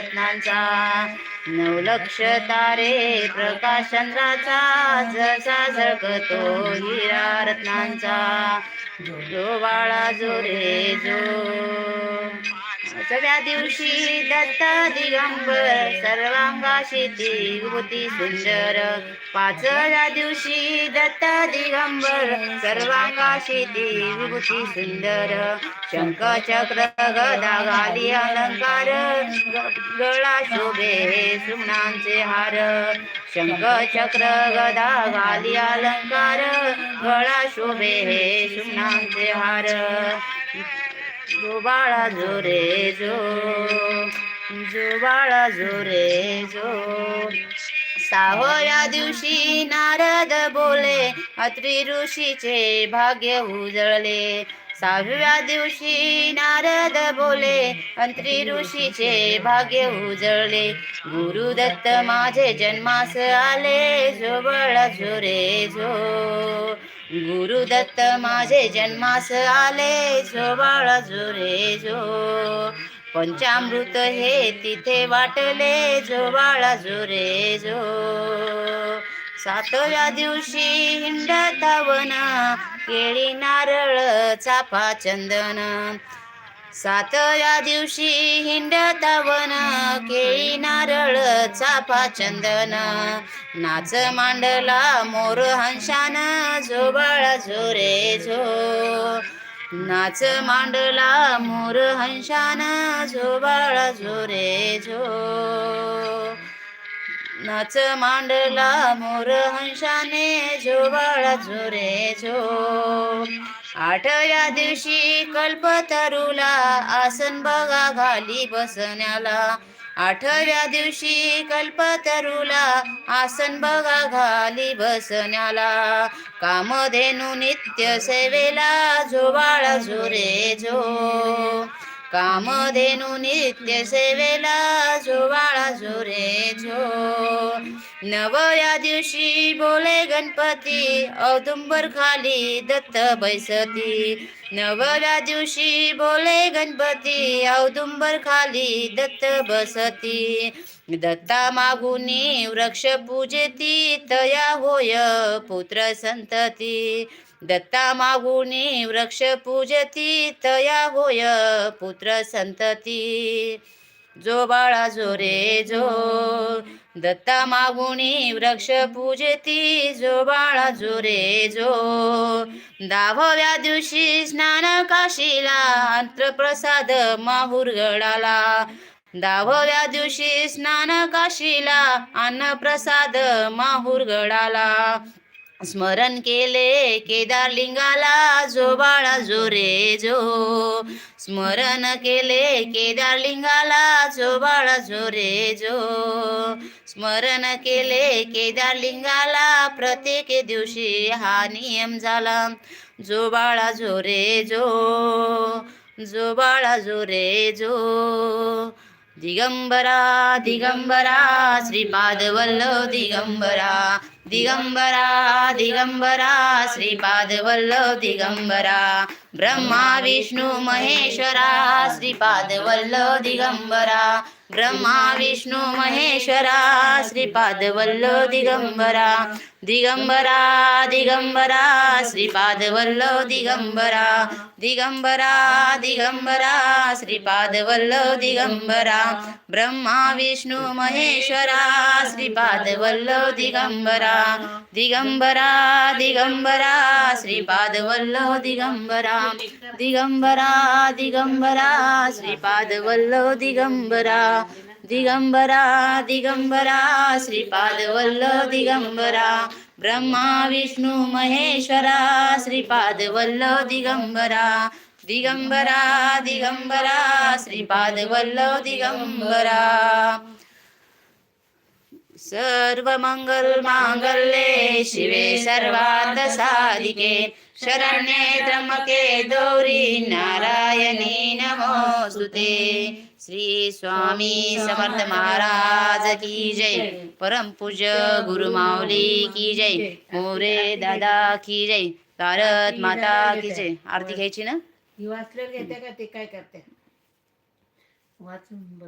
रत्नांचा नवलक्ष तारे प्रकाश चंद्राचा जसा झळकतो हिरा रत्नांचा. जो बाळा जो रे जो. सगळ्या दिवशी दत्त दिगंबर सर्वांगाशी ती होती सुंदर. पाचव्या दिवशी दत्त दिगंबर सर्वांगाशी ती होती सुंदर. शंख चक्र गदा गादी अलंकार गळा शोभे सुमनांचे हार. शंख चक्र गदा गाली अलंकार गळा शोभे हे सुमनांचे हार. जो बाळा जो रे जो जो बाळा जो रे जो. सहाव्या दिवशी नारद बोले अत्रि ऋषीचे भाग्य उजळले. सहाव्या दिवशी नारद बोले अंत्री ऋषीचे भाग्य उजळले. गुरुदत्त माझे जन्मास आले जो बाळा जो रे जो. गुरुदत्त माझे जन्मास आले जो बाळा जो. रे जो पंचामृत हे तिथे वाटले जो बाळा जो. रे जो सातव्या दिवशी हिंड धावन केळी नारळ चाफा चंदन. सातव्या दिवशी हिंडतावन केळी नारळ चाफा चंदन. नाच मांडला मोर हंशान झोबाळा झोरे झो. नाच मांडला मोर हंशान झोबाळा झोरे झो. नाच मांडला मोर हंशाने झोबाळा झोरे झो. आठव्या दिवशी कल्पतरुला आसन बघा घाली बसण्याला. आठव्या दिवशी कल्पतरुला आसन बघा घाली बसण्याला. कामधेनू नित्य सेवेला झोबाळा झोरे झो. जो कामधेनु नित्य सेवेला जो बाळा जो नवया दिवशी बोले गणपती औदुंबर खाली दत्त बैसती नवव्या दिवशी बोले गणपती औदुंबर खाली दत्त बसती दत्ता मागुनी वृक्ष पूजेती तया होय पुत्र संतती दत्ता मागुनी वृक्ष पूजती तया होय पुत्र संतती. जो बाळा जो रे जो दत्ता मागुणी वृक्ष पूजती जो बाळा जो रे जो. दहाव्या दिवशी स्नान काशीला अंत्रप्रसाद माहुरगडाला. दहाव्या दिवशी स्नान काशीला अन्नप्रसाद माहुरगडाला. स्मरण केले केदारलिंगाला जो बाळा जो रे जो. स्मरण केले केदारलिंगाला जो बाळा जो रे जो. स्मरण केले केदारलिंगाला प्रत्येक दिवशी हा नियम झाला. जो बाळा जो रे जो. जो बाळा जो रे जो. దిగంబరా దిగంబరా శ్రీపాదవల్లో దిగంబరా దిగంబరా దిగంబరా శ్రీపాదవల్లో దిగంబరా బ్రహ్మ విష్ణు మహేశ్వర శ్రీపాదవల్లో దిగంబరా బ్రహ్మ విష్ణు మహేశ్వర శ్రీపాదవల్లో దిగంబరా दिगम्बरा दिगम्बरा श्रीपादवल्लव दिगम्बरा दिगम्बरा दिगम्बरा श्रीपादवल्लव दिगम्बरा ब्रह्मा विष्णु महेश्वरा श्रीपादवल्लव दिगम्बरा दिगम्बरा दिगम्बरा श्रीपादवल्लव दिगम्बरा दिगम्बरा दिगम्बरा श्रीपादवल्लव दिगम्बरा दिगम्बरा दिगम्बरा श्रीपादवल्लभ दिगम्बरा ब्रह्मा विष्णु महेश्वरा श्रीपादवल्लभ दिगम्बरा दिगम्बरा दिगम्बरा श्रीपादवल्लभ दिगम्बरा सर्वमङ्गलमाङ्गल्ये शिवे सर्वात् शरण्ये त्र्यंबके गौरी नारायणी नमोस्तुते श्री स्वामी समर्थ महाराज की जय। परम पूज्य गुरु माऊली की जय। मोरे दादा की जय। भारत माता की जय। आरती घ्यायची ना? वाचलेलं घेते का? ते काय करते? वाचून